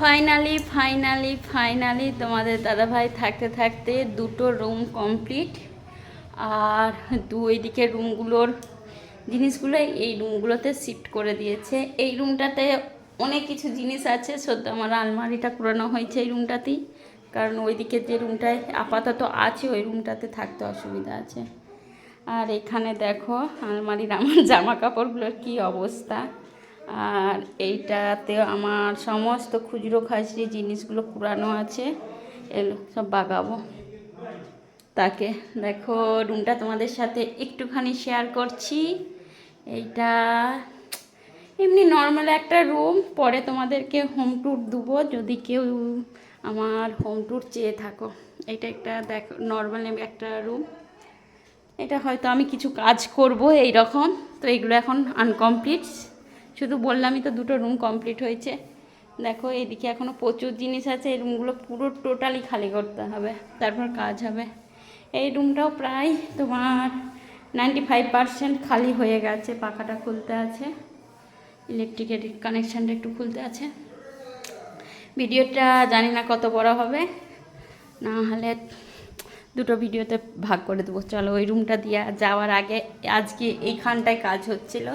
Finally finally finally তোমাদের দাদাভাই থাকতে থাকতে দুটো রুম কমপ্লিট। আর দুই দিকে রুমগুলোর জিনিসগুলো এই রুমগুলোতে শিফট করে দিয়েছে। এই রুমটাতে অনেক কিছু জিনিস আছে, সদ্য আমার আলমারিটা পুরানো হয়েছে এই রুমটাতেই। কারণ ওইদিকে যে রুমটায় আপাতত আছে, ওই রুমটাতে থাকতে অসুবিধা আছে। আর এখানে দেখো আলমারির আমার জামা কাপড়গুলোর কী অবস্থা। আর এইটাতে আমার সমস্ত খুচরো খাচরি জিনিসগুলো পুরানো আছে এগুলো সব বাগাবো। তাকে, দেখো, রুমটা তোমাদের সাথে একটুখানি শেয়ার করছি। এইটা, এমনি নর্মাল একটা রুম পরে তোমাদেরকে হোম ট্যুর দেবো, যদি কেউ আমার হোম ট্যুর চেয়ে থাকো। এটা একটা, দেখো নর্মাল একটা রুম এটা হয়তো আমি কিছু কাজ করব এই রকম তো এগুলো এখন আনকমপ্লিট শুধু বললামই তো দুটো রুম কমপ্লিট হয়েছে। দেখো, এদিকে এখনও প্রচুর জিনিস আছে, এই রুমগুলো পুরো টোটালি খালি করতে হবে, তারপর কাজ হবে। এই রুমটাও প্রায় তোমার নাইনটি ফাইভ পার্সেন্ট খালি হয়ে গেছে, পাখাটা খুলতে আছে ইলেকট্রিকের কানেকশানটা একটু খুলতে আছে। ভিডিওটা জানি না কত বড় হবে, না হলে দুটো ভিডিওতে ভাগ করে দেবো। চলো, ওই রুমটা দিয়ে যাওয়ার আগে আজকে এইখানটায় কাজ হচ্ছিল।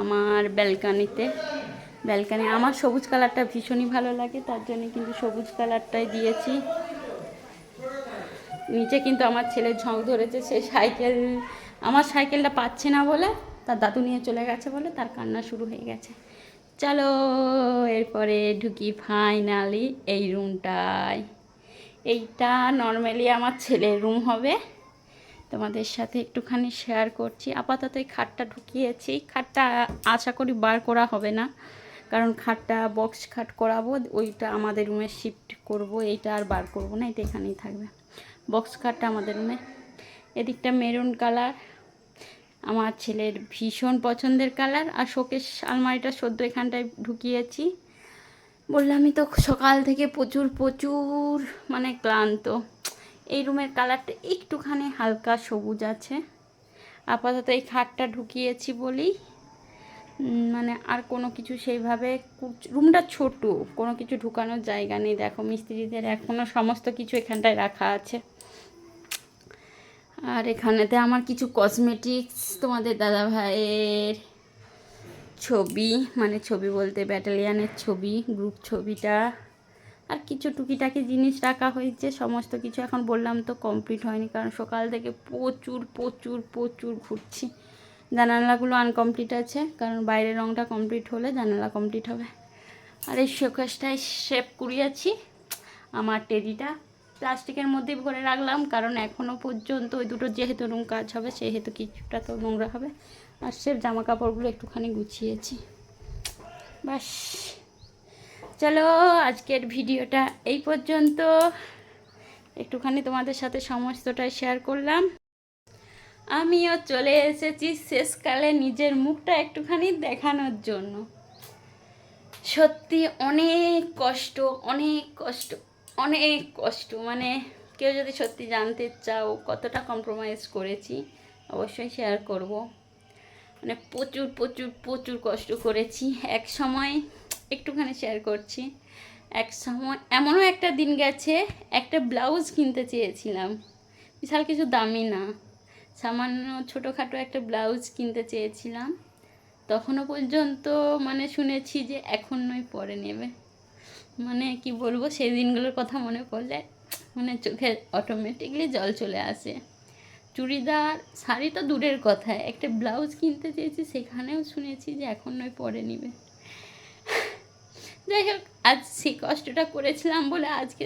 আমার ব্যালকানিতে। ব্যালকানি আমার সবুজ কালারটা ভীষণই ভালো লাগে, তার জন্য কিন্তু সবুজ কালারটাই দিয়েছি। নিচে কিন্তু আমার ছেলে ঝঁক ধরেছে, সে সাইকেল আমার সাইকেলটা পাচ্ছে না বলে তার দাদু নিয়ে চলে গেছে বলে তার কান্না শুরু হয়ে গেছে। চলো, এরপরে ঢুকি ফাইনালি এই রুমটায় এইটা নর্মালি আমার ছেলের রুম হবে। তোমাদের সাথে একটুখানি শেয়ার করছি। আপাতত এই খাটটা ঢুকিয়েছি। খাটটা আশা করি বার করা হবে না। কারণ খাটটা বক্স খাট করাবো, ওইটা আমাদের রুমে শিফট করব, এইটা আর বার করব না, এটা এখানেই থাকবে। বক্স খাটটা আমাদের রুমে এদিকটা মেরুন কালার আমার ছেলের ভীষণ পছন্দের কালার আর শোকেশ আলমারিটা সদ্য এখানটায় ঢুকিয়েছি। বললামই তো সকাল থেকে প্রচুর প্রচুর মানে ক্লান্ত। এই রুমের কালারটা একটুখানি হালকা সবুজ আছে। আপাতত এই খাটটা ঢুকিয়েছি বলেই মানে আর কোনো কিছু সেইভাবে রুমটা ছোট, কোনো কিছু ঢুকানোর জায়গা নেই। দেখো, মিস্ত্রিদের এখনও সমস্ত কিছু এখানটায় রাখা আছে। আর এখানেতে আমার কিছু কসমেটিক্স তোমাদের দাদা ভাইয়ের ছবি মানে ছবি বলতে ব্যাটালিয়ানের ছবি গ্রুপ ছবিটা। আর কিছু টুকিটাকি জিনিস রাখা হয়েছে, সমস্ত কিছু এখন বললাম তো কমপ্লিট হয়নি, কারণ সকাল থেকে প্রচুর প্রচুর প্রচুর ঘুরছি। জানালাগুলো আনকমপ্লিট আছে, কারণ বাইরের রঙটা কমপ্লিট হলে জানালা কমপ্লিট হবে। আর এই শোকেসটায় শেপ কুড়িয়েছি, আমার টেডিটা প্লাস্টিকের মধ্যেই ভরে রাখলাম, কারণ এখনও পর্যন্ত ওই দুটো যেহেতু রুম কাজ হবে, সেহেতু কিছুটা তো নোংরা হবে। আর সে জামা কাপড়গুলো একটুখানি গুছিয়েছি। বাস চলো, আজকের ভিডিওটা এই পর্যন্ত। একটুখানি তোমাদের সাথে সমস্তটাই শেয়ার করলাম। আমিও চলে এসেছি শেষকালে নিজের মুখটা একটুখানি দেখানোর জন্য। সত্যি অনেক কষ্ট অনেক কষ্ট অনেক কষ্ট। মানে কেউ যদি সত্যি জানতে চাও কতটা কম্প্রোমাইজ করেছি, অবশ্যই শেয়ার করব। মানে প্রচুর প্রচুর প্রচুর কষ্ট করেছি। এক সময় একটুখানি শেয়ার করছি। এক সময়, এমনও একটা দিন গেছে, একটা ব্লাউজ কিনতে চেয়েছিলাম। বিশাল কিছু দামি না। সামান্য ছোটোখাটো একটা ব্লাউজ কিনতে চেয়েছিলাম। তখনও পর্যন্ত মানে শুনেছি যে এখন নয়, পরে নেবে। মানে কি বলব, সেই দিনগুলোর কথা মনে পড়লে মানে চোখে অটোমেটিকলি জল চলে আসে। চুড়িদার, শাড়ি তো দূরের কথা। একটা ব্লাউজ কিনতে চেয়েছি, সেখানেও শুনেছি যে এখন নয়, পরে নিবে। যাই হোক, আজ সেই কষ্টটা করেছিলাম বলে আজকে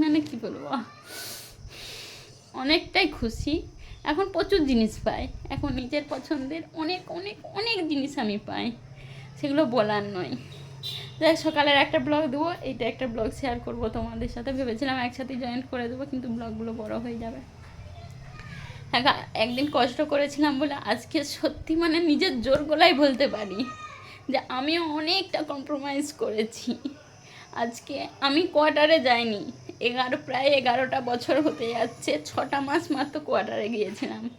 মানে কি বলব? অনেকটাই খুশি। এখন প্রচুর জিনিস পাই। এখন নিজের পছন্দের অনেক অনেক অনেক জিনিস আমি পাই। সেগুলো বলার নয়। যাই সকালের একটা ব্লগ দেবো, এইটা একটা ব্লগ শেয়ার করব তোমাদের সাথে। ভেবেছিলাম একসাথে জয়েন করে দেবো, কিন্তু ব্লগগুলো বড় হয়ে যাবে। হ্যাঁ একদিন কষ্ট করেছিলাম বলে আজকে সত্যি মানে নিজের জোর গলায় বলতে পারি। যে আমিও অনেকটা কম্প্রোমাইজ করেছি। আজকে আমি কোয়ার্টারে যাইনি। এগারো, প্রায় এগারোটা বছর হতে যাচ্ছে, ছটা মাস মাত্র কোয়ার্টারে গিয়েছিলাম।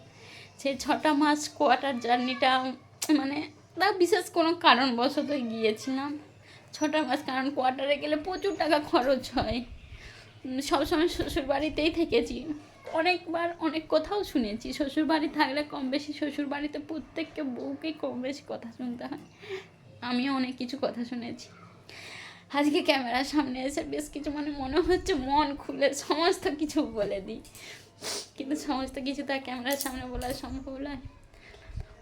সেই ছটা মাস কোয়ার্টার জার্নিটা মানে তা বিশেষ কোনো কারণবশত গিয়েছিলাম। ছটা মাস কারণ কোয়ার্টারে গেলে প্রচুর টাকা খরচ হয়। সবসময় শ্বশুর বাড়িতেই থেকেছি। অনেকবার অনেক কথাও শুনেছি শ্বশুর বাড়ি থাকলে কম বেশি শ্বশুর বাড়িতে প্রত্যেককে বউকে কম বেশি কথা শুনতে হয়। আমিও অনেক কিছু কথা শুনেছি। আজকে ক্যামেরার সামনে এসে বেশ কিছু মানে মনে হচ্ছে মন খুলে সমস্ত কিছু বলে দিই। কিন্তু সমস্ত কিছু তো ক্যামেরার সামনে বলা সম্ভব নয়।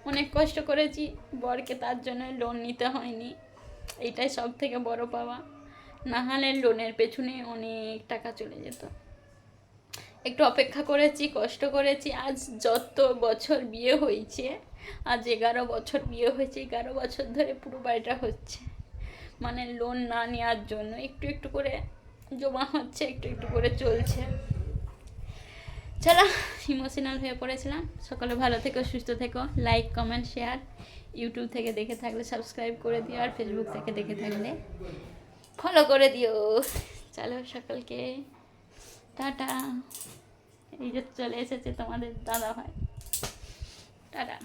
অনেক কষ্ট করেছি, বরকে তার জন্য লোন নিতে হয়নি। এইটাই সব থেকে বড় পাওয়া। না হলে লোনের পেছনে অনেক টাকা চলে যেত। একটু অপেক্ষা করেছি, কষ্ট করেছি। আজ যত বছর বিয়ে হয়েছে আজ এগারো বছর বিয়ে হয়েছে, এগারো বছর ধরে পুরো বাড়িটা হচ্ছে। মানে লোন না নেওয়ার জন্য একটু একটু করে জমা হচ্ছে, একটু একটু করে চলছে। চলো ইমোশনাল হয়ে পড়েছিলাম। সকলে ভালো থেকো, সুস্থ থেকো। লাইক কমেন্ট শেয়ার ইউটিউব থেকে দেখে থাকলে সাবস্ক্রাইব করে দিও আর ফেসবুক থেকে দেখে থাকলে ফলো করে দিও। চলো সকলকে, টাটা। এই যে চলে এসেছে তোমাদের দাদা ভাই টাটা।